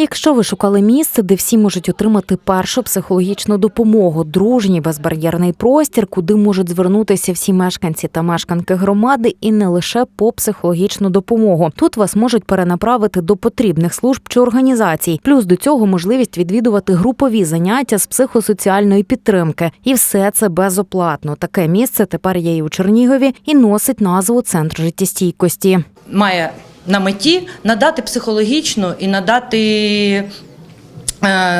Якщо ви шукали місце, де всі можуть отримати першу психологічну допомогу, дружній безбар'єрний простір, куди можуть звернутися всі мешканці та мешканки громади, і не лише по психологічну допомогу. Тут вас можуть перенаправити до потрібних служб чи організацій. Плюс до цього можливість відвідувати групові заняття з психосоціальної підтримки. І все це безоплатно. Таке місце тепер є і у Чернігові і носить назву Центр життєстійкості. має на меті надати психологічну і надати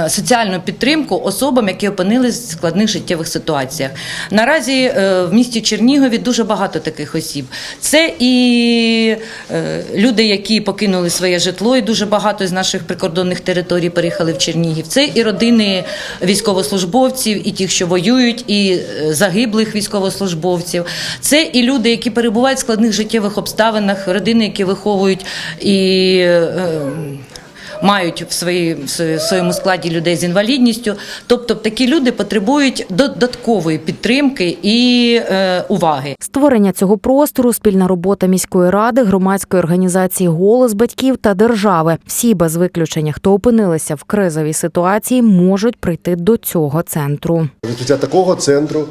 соціальну підтримку особам, які опинились в складних життєвих ситуаціях. Наразі е, в місті Чернігові дуже багато таких осіб. Це і е, люди, які покинули своє житло, і дуже багато з наших прикордонних територій переїхали в Чернігів. Це і родини військовослужбовців, і тих, що воюють, і е, загиблих військовослужбовців. Це і люди, які перебувають в складних життєвих обставинах, родини, які виховують і. Мають в, свої, в своєму складі людей з інвалідністю, тобто такі люди потребують додаткової підтримки і е, уваги. Створення цього простору, спільна робота міської ради, громадської організації Голос батьків та держави. Всі без виключення, хто опинилися в кризовій ситуації, можуть прийти до цього центру. Відкриття такого центру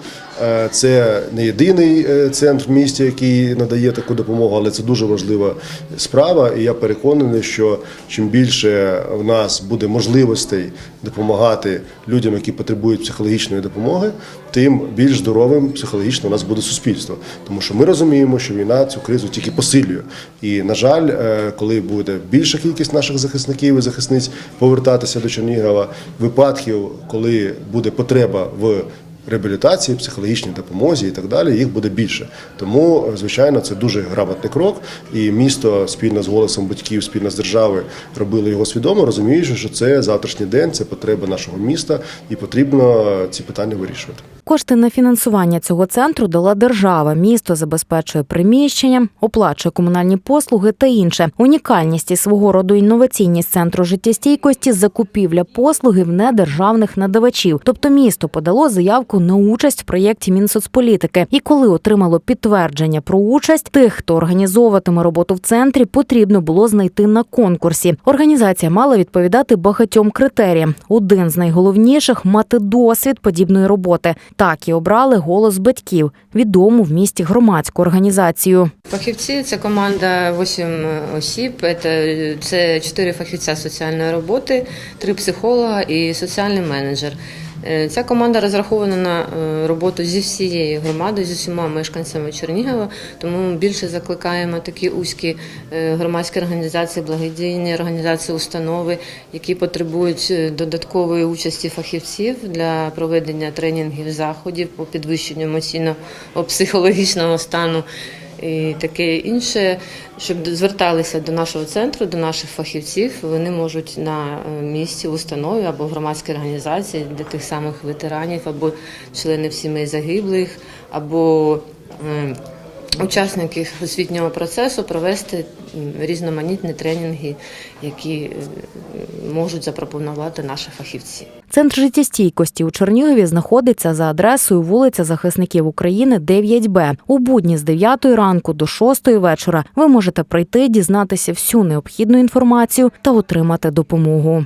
це не єдиний е, центр в місті, який надає таку допомогу, але це дуже важлива справа. І я переконаний, що чим більше в нас буде можливостей допомагати людям, які потребують психологічної допомоги, тим більш здоровим психологічно у нас буде суспільство. Тому що ми розуміємо, що війна цю кризу тільки посилює. І на жаль, е, коли буде більша кількість наших захисників і захисниць повертатися до Чернігова, випадків, коли буде потреба в реабілітації, психологічній допомозі і так далі, їх буде більше. Тому, звичайно, це дуже грамотний крок. І місто спільно з голосом батьків, спільно з державою робили його свідомо, розуміючи, що це завтрашній день, це потреба нашого міста, і потрібно ці питання вирішувати. Кошти на фінансування цього центру дала держава. Місто забезпечує приміщення, оплачує комунальні послуги та інше. Унікальність свого роду інноваційність центру життєстійкості закупівля послуги в недержавних надавачів. Тобто місто подало заявку на участь в проєкті Мінсоцполітики. І коли отримало підтвердження про участь, тих, хто організовуватиме роботу в центрі, потрібно було знайти на конкурсі. Організація мала відповідати багатьом критеріям. Один з найголовніших мати досвід подібної роботи. Так і обрали голос батьків, відому в місті громадську організацію. Фахівці це команда вісім осіб. Це, 4 фахівця соціальної роботи, три психолога і соціальний менеджер. Е, Ця команда розрахована на е, роботу зі всією громадою, зі всіма мешканцями Чернігова. Тому ми більше закликаємо такі узькі е, громадські організації, благодійні організації, установи, які потребують додаткової участі фахівців для проведення тренінгів, заходів по підвищенню емоційно-психологічного стану і таке інше, щоб зверталися до нашого центру, до наших фахівців. Вони можуть на е, місці в установі або в громадській організації для тих самих ветеранів, або членів сімей загиблих, або е, учасників освітнього процесу провести різноманітні тренінги, які е, можуть запропонувати наші фахівці. Центр життєстійкості у Чернігові знаходиться за адресою вулиця Захисників України 9Б. У будні з 9 ранку до 6 вечора ви можете прийти, дізнатися всю необхідну інформацію та отримати допомогу.